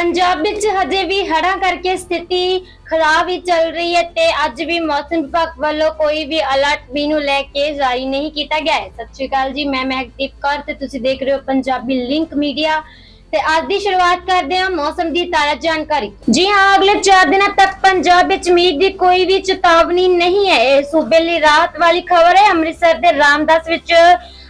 ਪੰਜਾਬ ਵਿੱਚ ਹਜੇ ਵੀ ਹੜ੍ਹਾਂ ਕਰਕੇ ਸਥਿਤੀ ਖਰਾਬ ਹੀ ਚੱਲ ਰਹੀ ਹੈ ਤੇ ਅੱਜ ਵੀ ਮੌਸਮ ਵਿਭਾਗ ਵੱਲੋਂ ਕੋਈ ਵੀ ਅਲਰਟ ਵੀ ਲੈ ਕੇ ਜਾਰੀ ਨਹੀਂ ਕੀਤਾ ਗਿਆ ਹੈ। ਸਤਿ ਸ਼੍ਰੀ ਅਕਾਲ ਜੀ, ਮੈਂ ਮਹਿਕਦੀਪ ਕੌਰ ਤੇ ਤੁਸੀਂ ਦੇਖ ਰਹੇ ਹੋ ਪੰਜਾਬੀ ਲਿੰਕ ਮੀਡੀਆ ਤੇ ਅੱਜ ਦੀ ਸ਼ੁਰੂਆਤ ਕਰਦੇ ਹਾਂ ਮੌਸਮ ਦੀ ਤਾਜ਼ਾ ਜਾਣਕਾਰੀ। ਜੀ ਹਾਂ, ਅਗਲੇ 4 ਦਿਨਾਂ ਤੱਕ ਪੰਜਾਬ ਵਿੱਚ ਮੀਂਹ ਦੀ ਕੋਈ ਵੀ ਚੇਤਾਵਨੀ ਨਹੀਂ ਹੈ। ਇਹ ਸੂਬੇ ਲਈ ਰਾਹਤ ਵਾਲੀ ਖਬਰ ਹੈ, ਅੰਮ੍ਰਿਤਸਰ ਦੇ ਰਾਮਦਾਸ ਵਿੱਚ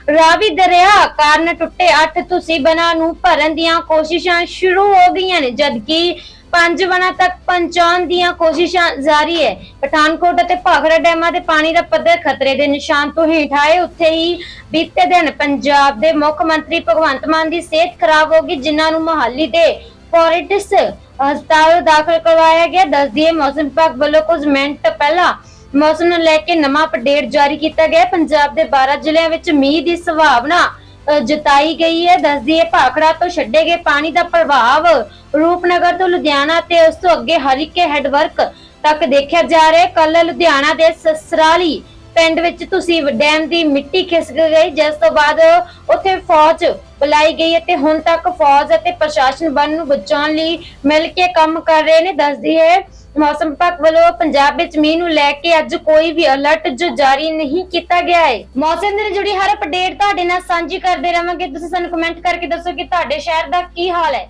ਰਾਵੀ ਦਰਿਆ ਕਾਰਨ ਟੁੱਟੇ 8 ਤੁਸੀਂ ਬਣਾ ਨੂੰ ਭਰਨ ਦੀਆਂ ਕੋਸ਼ਿਸ਼ਾਂ ਸ਼ੁਰੂ ਹੋ ਗਈਆਂ ਨੇ, ਜਦਕਿ ਪੰਜ ਬਣਾ ਤੱਕ ਪਹੁੰਚਾਉਣ ਦੀਆਂ ਕੋਸ਼ਿਸ਼ਾਂ ਜਾਰੀ ਹੈ। ਪਠਾਨਕੋਟ ਅਤੇ ਭਾਖੜਾ ਡੈਮਾਂ ਦੇ ਪਾਣੀ ਦਾ ਪੱਧਰ ਖਤਰੇ ਦੇ ਨਿਸ਼ਾਨ ਤੋਂ ਹੇਠ ਆਏ। ਉੱਥੇ ਹੀ ਬੀਤੇ ਦਿਨ ਪੰਜਾਬ ਦੇ ਮੁੱਖ ਮੰਤਰੀ ਭਗਵੰਤ ਮਾਨ ਦੀ ਸਿਹਤ ਖਰਾਬ ਹੋ ਗਈ, ਜਿਨ੍ਹਾਂ ਨੂੰ ਮੁਹਾਲੀ ਦੇ ਫੋਰਟਿਸ ਹਸਪਤਾਲ ਦਾਖਲ ਕਰਵਾਇਆ ਗਿਆ। ਦੱਸ ਮੌਸਮ ਵਿਭਾਗ ਵੱਲੋਂ ਕੁਝ ਮਿੰਟ ਪਹਿਲਾਂ ਮੌਸਮ ਨੂੰ ਲੈ ਕੇ ਨਵਾਂ ਅਪਡੇਟ ਜਾਰੀ ਕੀਤਾ ਗਿਆ। ਪੰਜਾਬ ਦੇ 12 ਜ਼ਿਲ੍ਹਿਆਂ ਵਿੱਚ ਮੀਂਹ ਦੀ ਸੰਭਾਵਨਾ ਜਤਾਈ ਗਈ ਹੈ। ਦੱਸ ਦਈਏ, ਭਾਖੜਾ ਤੋਂ ਛੱਡੇ ਗਏ ਪਾਣੀ ਦਾ ਪ੍ਰਭਾਵ, ਰੂਪਨਗਰ ਤੋਂ ਲੁਧਿਆਣਾ ਤੇ ਉਸ ਤੋਂ ਅੱਗੇ ਹਰੀਕੇ ਹੈਡਵਰਕ ਤੱਕ ਦੇਖਿਆ ਜਾ ਰਿਹਾ ਹੈ। ਕੱਲ ਲੁਧਿਆਣਾ ਦੇ ਸਸਰਾਲੀ ਪਿੰਡ ਵਿੱਚ ਤੁਸੀਂ ਡੈਮ ਦੀ ਮਿੱਟੀ ਖਿਸਕ ਗਈ, ਜਿਸ ਤੋਂ ਬਾਅਦ ਉੱਥੇ ਫੌਜ ਬੁਲਾਈ ਗਈ ਹੈ ਹੁਣ ਤੱਕ ਫੌਜ ਅਤੇ ਪ੍ਰਸ਼ਾਸਨ ਬੰਨ ਨੂੰ ਬਚਾਉਣ ਲਈ ਮਿਲ ਕੇ ਕੰਮ ਕਰ ਰਹੇ ਨੇ। ਦੱਸਦੀ ਹੈ ਮੌਸਮ ਵਿਭਾਗ ਵੱਲੋਂ ਪੰਜਾਬ ਵਿੱਚ ਮੀਂਹ ਨੂੰ ਲੈ ਕੇ ਅੱਜ ਕੋਈ ਵੀ ਅਲਰਟ ਜੋ ਜਾਰੀ ਨਹੀਂ ਕੀਤਾ ਗਿਆ ਹੈ। ਮੌਸਮ ਦੇ ਨਾਲ ਜੁੜੀ ਹਰ ਅਪਡੇਟ ਤੁਹਾਡੇ ਨਾਲ ਸਾਂਝੀ ਕਰਦੇ ਰਵਾਂਗੇ। ਤੁਸੀਂ ਸਾਨੂੰ ਕਮੈਂਟ ਕਰਕੇ ਦੱਸੋ ਕਿ ਤੁਹਾਡੇ ਸ਼ਹਿਰ ਦਾ ਕੀ ਹਾਲ ਹੈ।